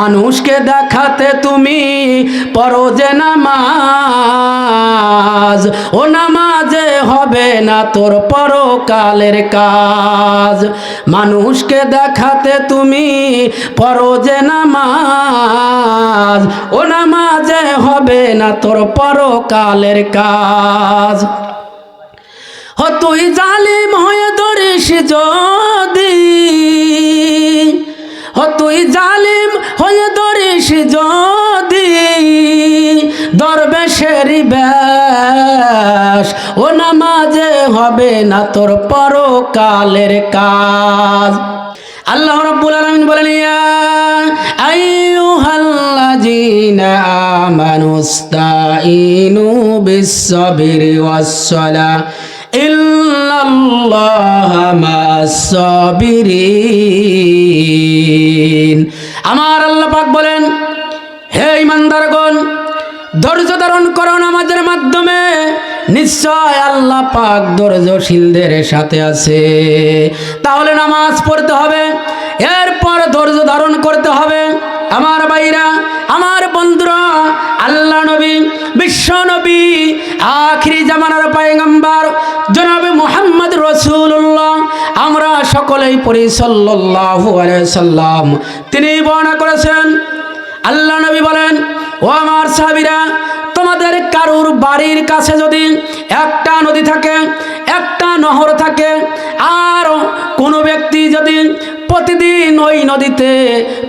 মানুষকে দেখাতে তুমি পরো যে নামাজ। ও নামাজে হবে না তোর পরকালের কাজ। মানুষকে দেখাতে তুমি পরো যে নামাজ। ও নামাজে হবে না তোর পরকালের কাজ। ও তুই জালিম হয়ে ধরিস যদি। ও তুই ধরিস যদি দরবেশেরি ব্যাস ও নামাজে হবে না তোর পরকালের কাজ। আল্লাহ রাব্বুল আলামিন বলেন, ইয়া আইয়ুহাল্লাযীনা আমানুস্তাঈনু বিস-সাবরি আমার আল্লাহ পাক বলেন, হে ইমানদারগণ ধৈর্য ধারণ করো নামাজের মাধ্যমে। নিশ্চয় আল্লাহ পাক ধৈর্যশীলদের সাথে আছে। তাহলে নামাজ পড়তে হবে, এরপর ধৈর্য ধারণ করতে হবে। আমার ভাইরা, আমার বন্ধুরা, আল্লাহ নবী, বিশ্ব নবী, আখিরি জামানার পায়গম্বর সকলেই পড়ি আলাইহি সাল্লাম। তিনি বর্ণনা করেছেন, আল্লাহ নবী বলেন, ও আমার সাহাবীরা, তোমাদের কারুর বাড়ির কাছে যদি একটা নদী থাকে, একটা নহর থাকে, আর কোনো ব্যক্তি যদি প্রতিদিন ওই নদীতে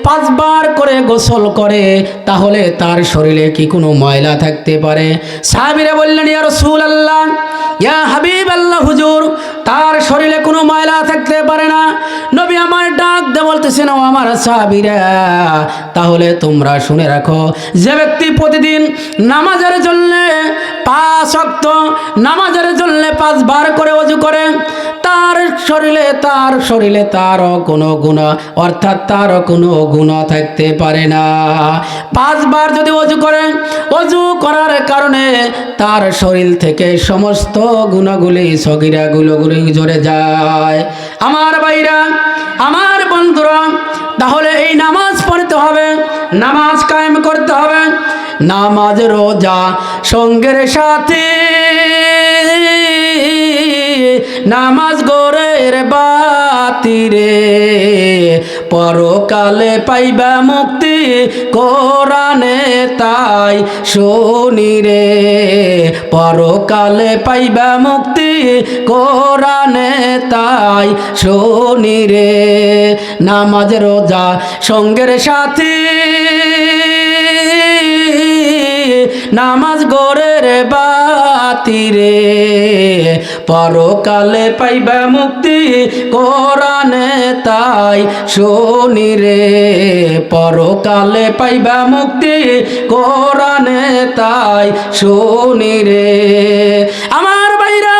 পাঁচবার করে গোসল করে, তাহলে তার শরীরে কি কোনো ময়লা থাকতে পারে? সাহাবিরা বললেন, ইয়া রসুল আল্লাহ ইয়া হাবিব আল্লাহ হুজুর তার শরীরে কোনো ময়লা থাকতে পারে না। নবী আমার ডাক দে বলতেছেন, ও আমার সাহাবিরা, তাহলে তোমরা শুনে রাখো, যে ব্যক্তি প্রতিদিন নামাজের জন্য পাঁচ অক্ত নামাজের জন্য পাঁচবার করে অজু করে, তার শরীরে তার শরীরে তারও কোনো গুণ অর্থাৎ তারও কোনো গুণ থাকতে পারে না। পাঁচবার যদি অজু করে অজু করার কারণে তার শরীর থেকে সমস্ত গুণগুলি সগিরা ঝরে যায়। আমার বাইরা আমার বন্ধুরা, তাহলে এই নামাজ পড়তে হবে, নামাজ কায়েম করতে হবে, নামাজ রোজা সঙ্গের সাথে। নামাজ গোরের বাতিরে, পরকালে পাইবা মুক্তি। কোরআনে তাই শুনি রে। পরকালে পাইবা মুক্তি, কোরআনে তাই শুনি রে। নামাজ, রোজা সঙ্গের সাথী নামাজ গোরের বাতিরে। পরকালে পাইবা মুক্তি, কোরআনে তাই শুনি রে। পরকালে পাইবা মুক্তি, কোরআনে তাই শুনি রে। আমার বাইরা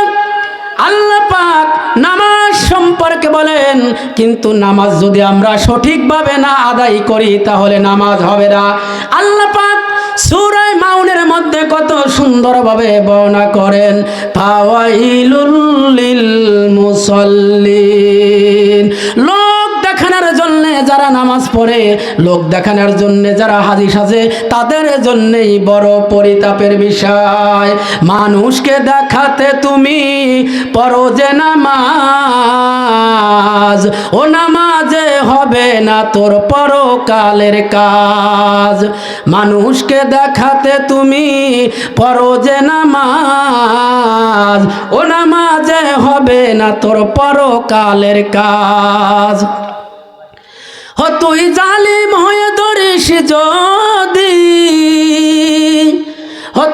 আল্লাহ পাক নামাজ সম্পর্কে বলেন, কিন্তু নামাজ যদি আমরা সঠিকভাবে না আদায় করি, তাহলে নামাজ হবে না। আল্লাহ পাক সুরায় মাউনের মধ্যে কত সুন্দরভাবে বর্ণনা করেন পাওয়াইলুল লিল মুসাল্লিন। যারা নামাজ পড়ে, লোক দেখানোর জন্য যারা হাজি সাজে, তাদের জন্যই বড় পরিতাপের বিষয়। মানুষকে দেখাতে তুমি পড়ো যে নামাজ, ও নামাজে হবে না তোর পরকালের কাজ। মানুষকে দেখাতে তুমি পড়ো যে নামাজ, ও নামাজে হবে না তোর পরকালের কাজ। তুই জালিম হয়ে ধরিস যদি।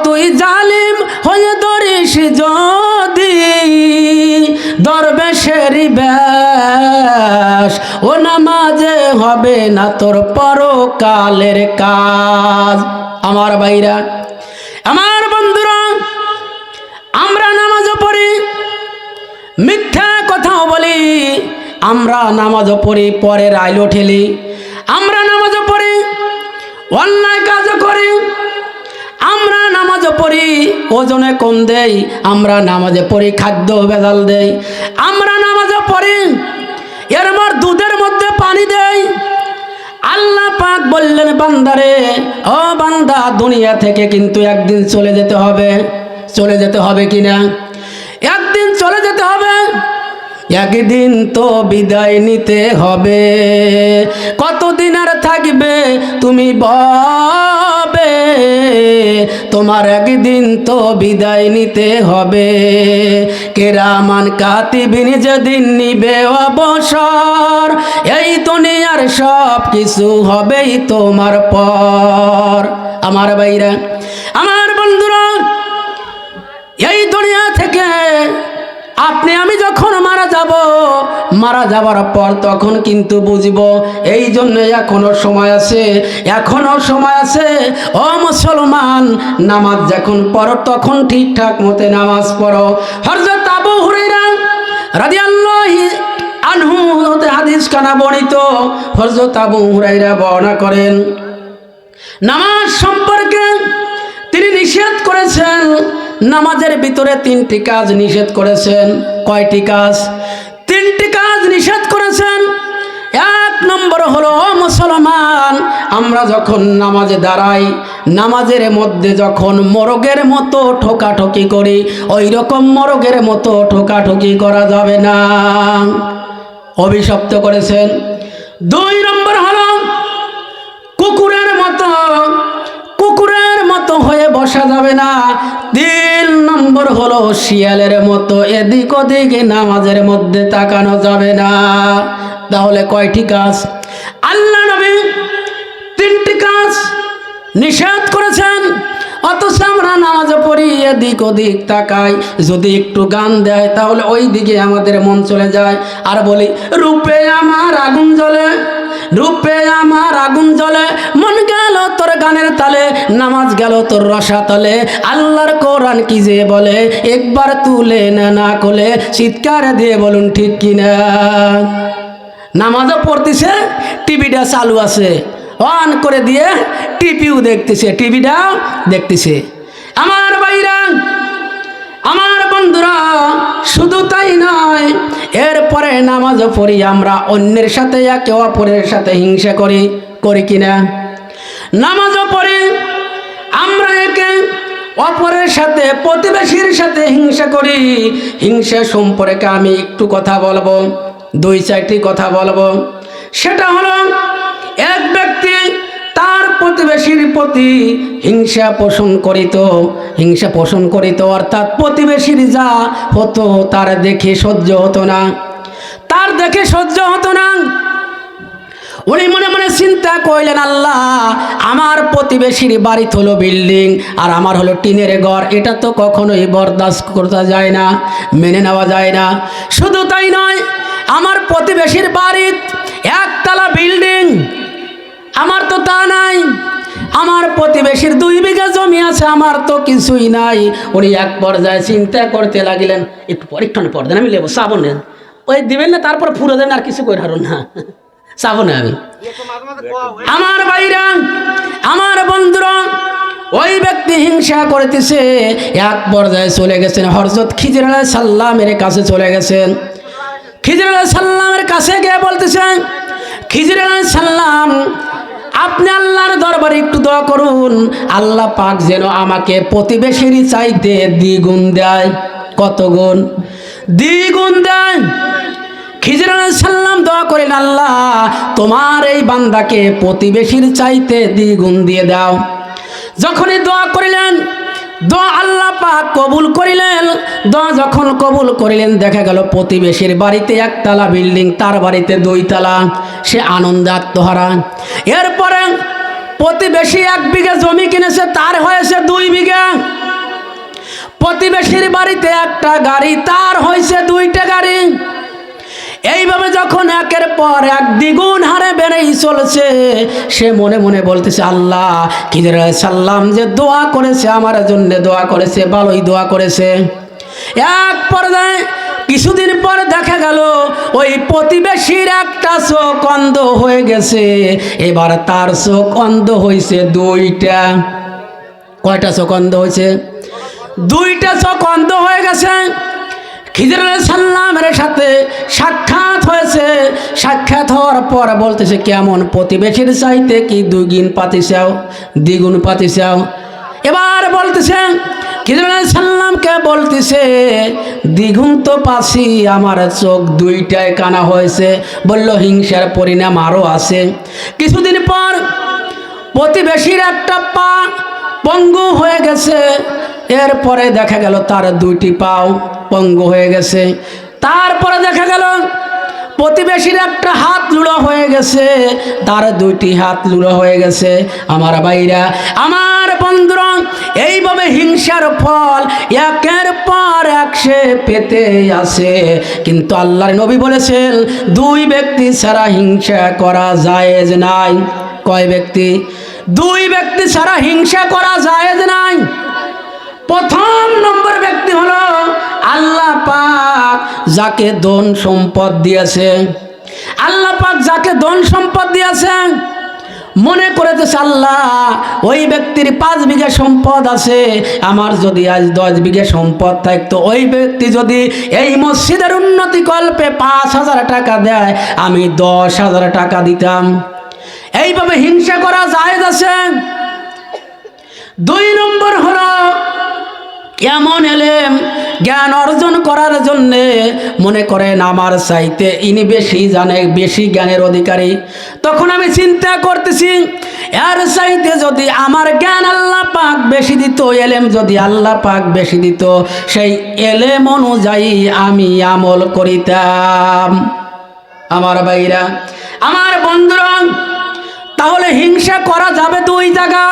তুই জালিম হয়ে ধরিস যদি। দরবেশেরি ব্যাস ও নামাজে হবে না তোর পরকালের কাজ। আমার বাইরা আমরা নামাজও পড়ি পরের আইলো ঠেলি। আমরা নামাজও পড়ি, অন্যায় কাজও করি। আমরা নামাজও পড়ি, ওজনে কম দেই। আমরা নামাজে পড়ি, খাদ্য বেদাল দেই। আমরা নামাজও পড়ি, এর মর দুধের মধ্যে পানি দেই। আল্লাহ পাক বললেন, বান্দারে, ও বান্দা, দুনিয়া থেকে কিন্তু একদিন চলে যেতে হবে। চলে যেতে হবে কিনা? একদিন তো বিদায় নিতে হবে। কতদিন আর থাকবে তুমি ববে তোমার একদিন তো বিদায় নিতে হবে। কেরামান কাতিবিন যেদিন নিবে অবসর, এই দুনিয়ার সব কিছু হবেই তোমার পর। আমার বাইরা আমার বন্ধুরা, এই দুনিয়া থেকে আপনি, আমি যখন মারা যাব, মারা যাবার পর তখন কিন্তু বুঝব, এই জন্য এখনও সময় আছে, এখনও সময় আছে। ও মুসলমান, নামাজ যখন পড়ো, তখন ঠিকঠাক মতে নামাজ পড়ো। হরজত আবু হুরাইরা রাদিয়াল্লাহু আনহু হতে হাদিস কানা বর্ণিত। হরজত আবু হুরাইরা বর্ণনা করেন, নামাজ সম্পর্কে তিনি নিষেধ করেছেন নামাজের ভিতরে তিনটি কাজ নিষেধ করেছেন। কয়টি কাজ? তিনটি কাজ নিষেধ করেছেন। এক নম্বর হলো মুসলমান, আমরা যখন নামাজে দাঁড়াই, নামাজের মধ্যে যখন মরগের মতো ঠোকাঠকি করি ওই রকম মরগের মতো ঠোকাঠকি করা যাবে না। অভিশপ্ত করেছেন। দুই নম্বর হলো, কুকুরের মতো মতো হয়ে বসা যাবে না। তিন নম্বর হলো শিয়ালের মতো, এদিক ওদিক নামাজের মধ্যে তাকানো যাবে না। তাহলে কয়টি কাজ? আল্লাহ নবী তিনটি কাজ নিষেধ করেছেন। অথচ আমরা নামাজে পড়ি, এদিক ওদিক তাকাই। যদি একটু গান দেয়, তাহলে ওই দিকে আমাদের মন চলে যায়। আর বলি, রূপে আমার আগুন জ্বলে। রূপে আমার আগুন জ্বলে, মন গেল তোর গানের তালে, নামাজ গেল তোর রসা তলে আল্লাহর কোরআন কি যে বলে, একবার তুলে না না কোলে চিৎকার দিয়ে বলুন ঠিক কিনা। নামাজও পড়তেছে, টিভিটা চালু আছে। অন করে দিয়ে টিভিও দেখতেছে, টিভিটা দেখতেছে। আমার বাইরা আমার বন্ধুরা, শুধু তাই নয়, এরপরে নামাজ পড়ি, আমরা অন্যের সাথে, একে অপরের সাথে হিংসা করি করি কিনা? নামাজও পড়ি, আমরা একে অপরের সাথে, প্রতিবেশীর সাথে হিংসা করি। হিংসা সম্পর্কে আমি একটু কথা বলব, দুই চারটি কথা বলব। সেটা হলো প্রতিবেশীর প্রতি হিংসা পোষণ করিত, হিংসা পোষণ করিত, অর্থাৎ প্রতিবেশীর যা হতো তার দেখে সহ্য হতো না। তার দেখে সহ্য হতো না। উনি মনে মনে চিন্তা করলেন, আল্লাহ, আমার প্রতিবেশীর বাড়ি হলো বিল্ডিং, আর আমার হলো টিনের ঘর। এটা তো কখনোই বরদাস্ত করতে যায় না, মেনে নেওয়া যায় না। শুধু তাই নয়, আমার প্রতিবেশীর বাড়ির একতলা বিল্ডিং আমার তো তা নাই। আমার প্রতিবেশীর দুই বিঘা জমি আছে, আমার তো কিছুই নাই। উনি এক পর্যায়ে চিন্তা করতে লাগিলেন, একটু পর একটু পর দেন, আমি লেবো শ্রাবণে ওই দিবেন না, তারপর ফুরে দেন, আর কিছু করে হারুন না। সাবনে আমি। আমার বাইরা আমার বন্ধুরা, ওই ব্যক্তি হিংসা করতেছে, এক পর্যায়ে চলে গেছেন হরজত খিজির সাল্লামের কাছে চলে গেছেন। খিজির সাল্লামের কাছে গিয়ে বলতেছেন খিজির আলাহ সাল্লাম আপনি আল্লাহর দরবারে একটু দোয়া করুন। আল্লাহ পাক যেন আমাকে প্রতিবেশীর চাইতে দ্বিগুণ দেয়। কত গুণ? দ্বিগুণ দেয়। খিজির সাল্লাম দোয়া করেন, আল্লাহ, তোমার এই বান্দাকে প্রতিবেশীর চাইতে দ্বিগুণ দিয়ে দাও। যখনই দোয়া করিলেন দোয়া আল্লাহ পাক কবুল করিলেন। দোয়া যখন কবুল করিলেন, দেখা গেল প্রতিবেশীর বাড়িতে একতলা বিল্ডিং, তার বাড়িতে দুইতলা। সে আনন্দে আত্মহারা। এরপরে প্রতিবেশী এক বিঘা জমি কিনেছে, তার হয়েছে দুই বিঘা। প্রতিবেশীর বাড়িতে একটা গাড়ি, তার হয়েছে দুইটা গাড়ি। পর এক দ্বিগুণ হারে বেড়েই চলছে। সে মনে মনে বলতেছে, আল্লাহ খিদির সাল্লাম যে দোয়া করেছে, আমার জন্য দোয়া করেছে, ভালোই দোয়া করেছে। এক পর্যায়ে কিছুদিন পর দেখা গেল, ওই প্রতিবেশীর একটা চোখ অন্ধ হয়ে গেছে। এবার তার চোখ অন্ধ হয়েছে দুইটা। কয়টা চোখ অন্ধ হয়েছে? দুইটা চোখ অন্ধ হয়ে গেছে। খিজির সাল্লামের সাথে হয়েছে সাক্ষাৎ হওয়ার পর বলতেছে, কেমন প্রতিবেশীর চাইতে কি দুগুণ পাতি চাও, দ্বিগুণ পাতি চাও? এবার বলতেছে সাল্লামকে বলতেছে, দ্বিগুণ তো পাছি, আমার চোখ দুইটায় কানা হয়েছে। বলল, হিংসার পরিণাম আরও আছে। কিছুদিন পর প্রতিবেশীর একটা পা পঙ্গু হয়ে গেছে। এরপরে দেখা গেল, তার দুইটি পাও পঙ্গু হয়ে গেছে। তারপরে দেখা গেল প্রতিবেশীর একটা হাত লুড়ো হয়ে গেছে, তার দুইটি হাত লুড়ো হয়ে গেছে। আমার ভাইরা, আমার বন্ধুরা, এইভাবে হিংসার ফল একের পর এক সে পেতে আসে। কিন্তু আল্লাহর নবী বলেছেন, দুই ব্যক্তি ছাড়া হিংসা করা জায়েজ নাই। কয় ব্যক্তি? দুই ব্যক্তি ছাড়া হিংসা করা জায়েজ নাই। প্রথম নম্বর ব্যক্তি হলো আল্লাহ পাক যাকে ধন সম্পদ দিয়েছে। আল্লাহ পাক যাকে ধন সম্পদ দিয়েছে, মনে করেছে আল্লাহ, ওই ব্যক্তির পাঁচ বিঘা সম্পদ আছে, আমার যদি আজ দশ বিঘা সম্পদ থাকতো, ওই ব্যক্তি যদি এই মসজিদের উন্নতি কল্পে পাঁচ হাজার টাকা দেয়, আমি দশ হাজার টাকা দিতাম। এইভাবে হিংসা করা জায়েজ আছে। দুই নম্বর হলো এমন এলেম? জ্ঞান অর্জন করার জন্যে মনে করেন আমার চাইতে ইনি বেশি জানে, বেশি জ্ঞানের অধিকারী। তখন আমি চিন্তা করতেছি, এর চাইতে যদি আমার জ্ঞান আল্লাহ পাক বেশি দিত, এলেম যদি আল্লাহ পাক বেশি দিত, সেই এলেম অনুযায়ী আমি আমল করিতাম। আমার ভাইরা, আমার বন্ধুরা, তাহলে হিংসা করা যাবে দুই জায়গা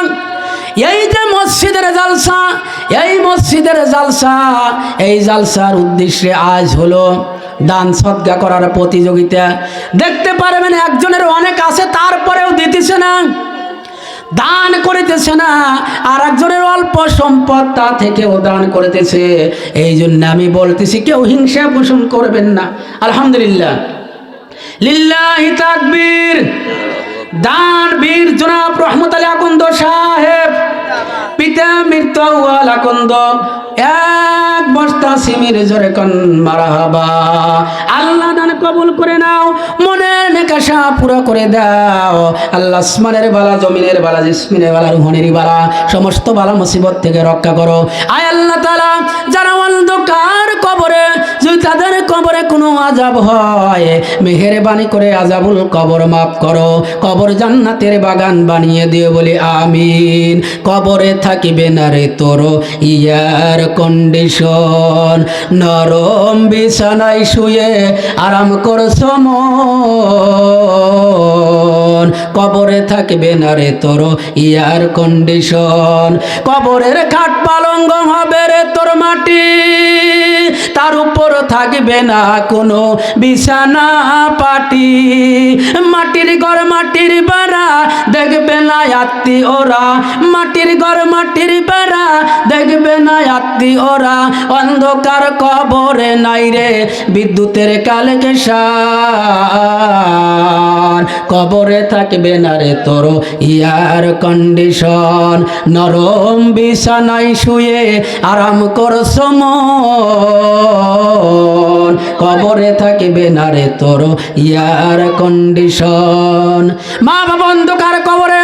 এই যে মসজিদের জালসা, এই মসজিদের জালসা, এই জালসার উদ্দেশ্যে আজ হলো দান সদ্গা করার প্রতিযোগিতা। দেখতে পারবেন একজনের অনেক আছে, তারপরেও দিতেছে না, দান করিতেছে না, আর একজনের অল্প সম্পদ তা থেকেও দান করিতেছে। এই জন্য আমি বলতেছি, কেউ হিংসা পোষণ করবেন না। আলহামদুলিল্লাহ। লিল্লাহি তাকবীর। দান বীর জনাব রহমত আলী আকন্দ সাহেব। পিতা মৃত্যু আকন্দ এক বস্তা সিমির জোরে কন মারাহাবা আল্লাহ দান কবুল করে নাও, মনের নেকাশা করে দাও। আল্লাহ আসমানের বালা, জমিনের বালা, জিসমিনের বালা বালা, সমস্ত বালা মুসিবত থেকে রক্ষা করো। আয় আল্লাহ তালা যারা অন্ধকার কবরে, যদি তাদের কবরে কোনো আজাব হয়, মেহেরবানি করে আজাবুল কবর মাফ করো। কবর জান্নাতের বাগান বানিয়ে দিও বলে আমিন। কবরে থাকিবে না রে তোর, ইয়ার কন্ডিশন নরম বিছানায় শুয়ে আরাম করছ মন। কবরে থাকবে না রে তোর ইয়ার কন্ডিশন কবরের খাট পালঙ্গ হবে রে তোর মাটি। তার উপর থাকবে না কোনো বিছানা পাটি। মাটির ঘর, মাটির বেড়া, দেখবে না আত্মি ওরা। মাটির ঘর, মাটির বেড়া, দেখবে না আত্মি ওরা। অন্ধকার কবরে নাই রে বিদ্যুতের কালকে সার কবরে থাকবে না রে তোর ইয়ার কন্ডিশন। নরম বিছানায় শুয়ে আরাম করছ মন। কবরে থাকবে না রে তোর ইয়ার কন্ডিশন মা বাবা অন্ধকার কবরে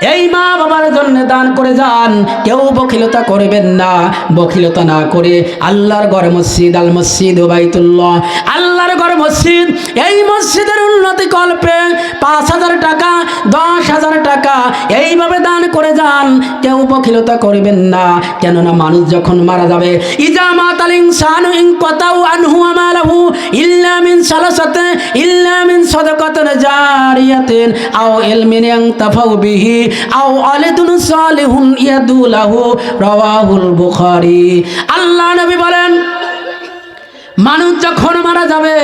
এই মা বাবার জন্য দান করে যান। কেউ বখিলতা করবেন না। বখিলতা না করে আল্লাহর ঘর মসজিদ, আল মসজিদ ওবাইতুল্লাহ আল্লাহর ঘর মসজিদ, এই মসজিদের উন্নতি কল্পে পাঁচ হাজার টাকা, দশ হাজার টাকা এইভাবে দান করে যান। কেউ বখিলতা করবেন না। কেননা মানুষ যখন মারা যাবে, ইজা মাতালিং সানু ইন কথাও আনহু আমালাহু ইল্লা মিন সালাসাতে ইল্লা মিন সাদাকাতিন জারিয়াতিন আও ইলমিন ইয়ানতাফাউ বিহি আল্লাহ নবী বলেন, মানুষ যখন মারা যাবে,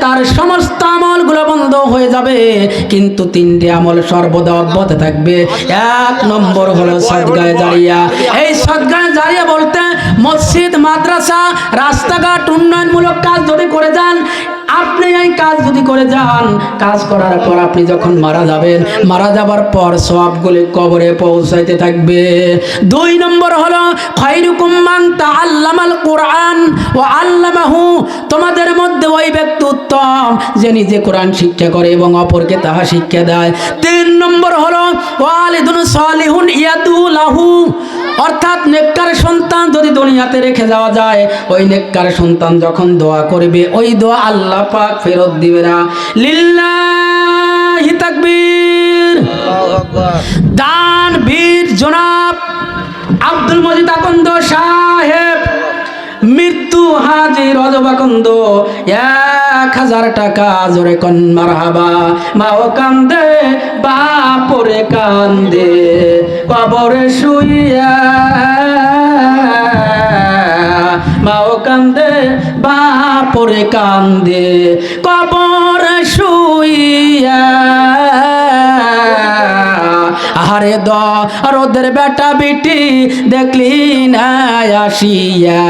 তার সমস্ত আমলগুলো বন্ধ হয়ে যাবে, কিন্তু তিনটি আমল সর্বদা অব্যাহত থাকবে। এক নম্বর হলো সদগায় জারিয়া। এই সদগায় জারিয়া বলতে মসজিদ, মাদ্রাসা, রাস্তাঘাট, উন্নয়নমূলক কাজ যদি করে যান, আপনি এই কাজ যদি করে যান, কাজ করার পর আপনি যখন মারা যাবেন, মারা যাবার পর সবগুলি কবরে পৌঁছাইতে থাকবে। দুই নম্বর হলো খৈরুকুম্মান তা আল্লামাল কোরআন ও আল্লামাহু তোমাদের মধ্যে ওই ব্যক্তি উত্তম যে নিজে কোরআন শিক্ষা করে এবং অপরকে তাহা শিক্ষা দেয়। তিন নম্বর হলো ওয়ালিদুন সালিহুন ইয়াদু লাহু অর্থাৎ নেককার সন্তান যদি দুনিয়াতে রেখে যাওয়া যায় ওই নেককার সন্তান যখন দোয়া করবে ওই দোয়া আল্লাহ পাক ফেরত দিবে না। লিল্লাহি তাকবীর। দান বীর জনাব আব্দুল মজিদ আকন্দ সাহেব মৃত্যু হাজির অজবাকন্দ এক হাজার টাকা জোরে কন মারহাবা। মাও কান্দে, বাপরে কান্দে, কবরে শুইয়া। মাও কান্দে, বাপরে কান্দে, কবর শুইয়া। আহারে দ রোদের বেটা বিটি দেখলি না আসিয়া।